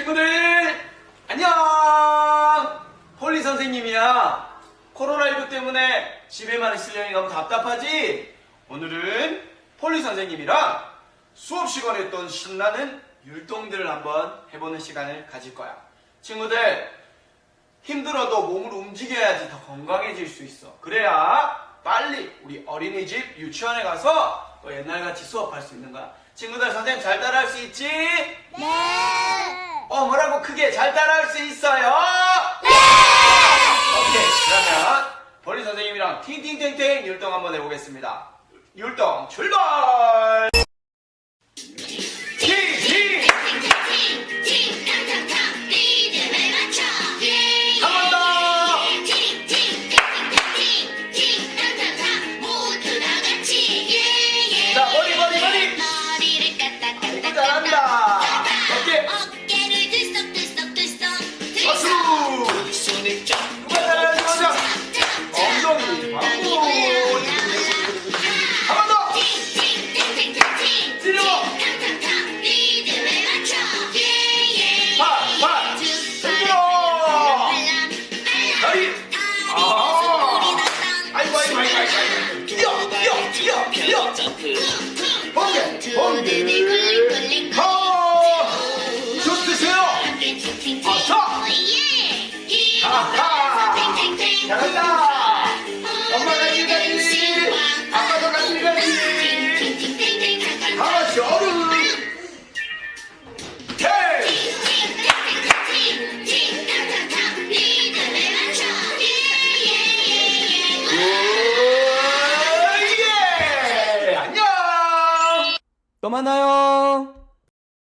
친구들 안녕 폴리 선생님이야 코로나19 때문에 집에만 있으려니 너무 답답하지? 오늘은 폴리 선생님이랑 수업 시간에 했던 신나는 율동들을 한번 해보는 시간을 가질 거야 친구들 힘들어도 몸을 움직여야지 더 건강해질 수 있어 그래야 빨리 우리 어린이집 유치원에 가서 또 옛날같이 수업할 수 있는 거야 친구들 선생님 잘 따라할 수 있지? 네. 어, 뭐라고 크게 잘 따라할 수 있어요? 네. 오케이, 그러면 벌리 선생님이랑 팅팅팅팅 율동 한번 해보겠습니다. 율동 출발! 번개, 번개! 하! 슛 드세요! 아싸! 아하! 잘한다! 엄마 같이 가지! 아빠도 같이 가지! 또 만나요!